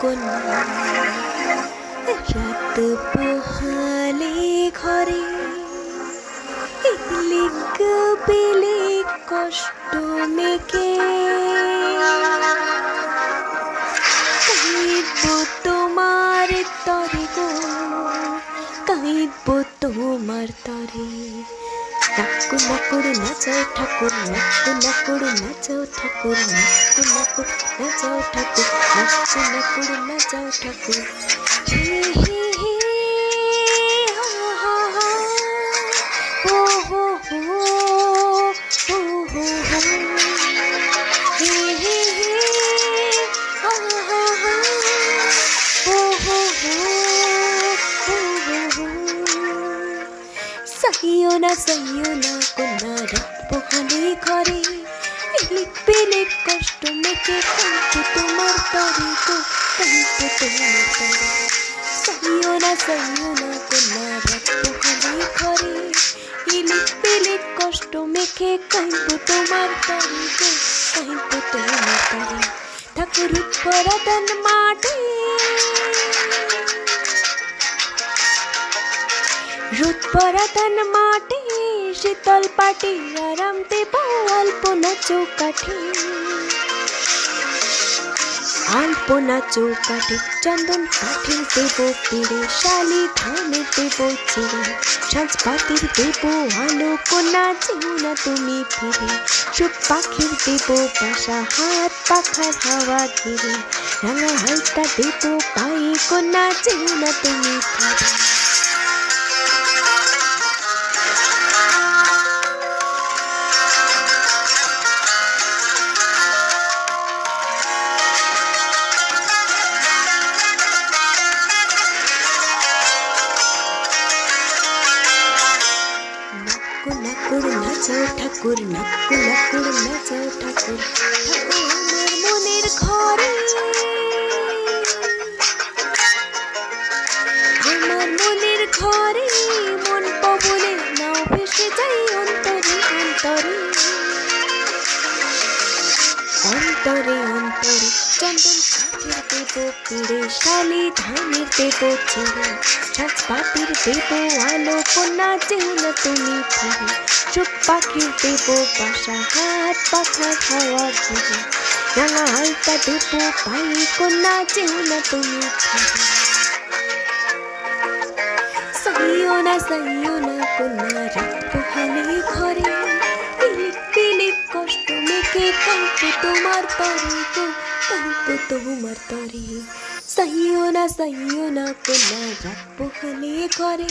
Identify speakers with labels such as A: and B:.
A: কোনা রাত পোহালে ঘরে লিক পেলে কষ্ট মেকে। তোমার তরে গো কাইব তোমার তরে। নাকু নাকুড় নাচাও, ঠাকুর নাকু নাকুড় নাচাও, ঠাকুর নাকু নাকুড় নাচাও, ঠাকুর নাকু নাকুড় নাচাও, ঠাকুর। হে হে না কোনা রাত পোহালে ঘরে এলিক পেলিক কষ্ট মেকে কল্প তোমার তরে গো কল্প তোমার তরে সহিও না সহিও না কোনা রাত পোহালে ঘরে এলিক পেলিক কষ্ট মেখে কল্প তোমার তরে গো কল্প তোমার তরে ঠাকুর মাটি রোদ পরাতন মাটি, শীতল পাটি আরামতে অল্পনা চৌকাঠি। আলপনা চৌকাঠি, চন্দন কাঠির দেব পিড়ে শালি ধানের দেব চিড়ে সাজ পাতির দেব আলো কোনা চেও না তুমি ফিরে। সুখ পাখির দেব বাসা, হাত পাখার হাওয়া ঘিরে। রাঙা হালকা দেব পায়ে কোনা চেও না তুমি নাচাও ঠাকুর, নাকু নাকুর নাচাও ঠাকুর। ঠাকুর আমার মনের ঘরে। আমার মনের ঘরে মন পবনে, নাও ভেসে যাই অন্তরে অন্তরে। অন্তরে অন্তরে। চন্দন কাঠের দেব, পিড়ে শালি ধানের দেব সাজ পাতির দেব, আলো কন্যা চেও না তুমি ফিরে। চুপ পাখির দেব বাসা, হাত পাখার হাওয়া ঘিরে। রাঙা আলতা দেব পায়ে কন্যা চেও না তুমি ফিরে। সহিও না সহিও না কন্যা রাত পোহালে ঘরে। পিলিক পিলিক কষ্ট মেখে কল্প তোমার তরে গো কল্প তোমার তরে। সহিও না সহিও না কন্যা রাত পোহালে ঘরে।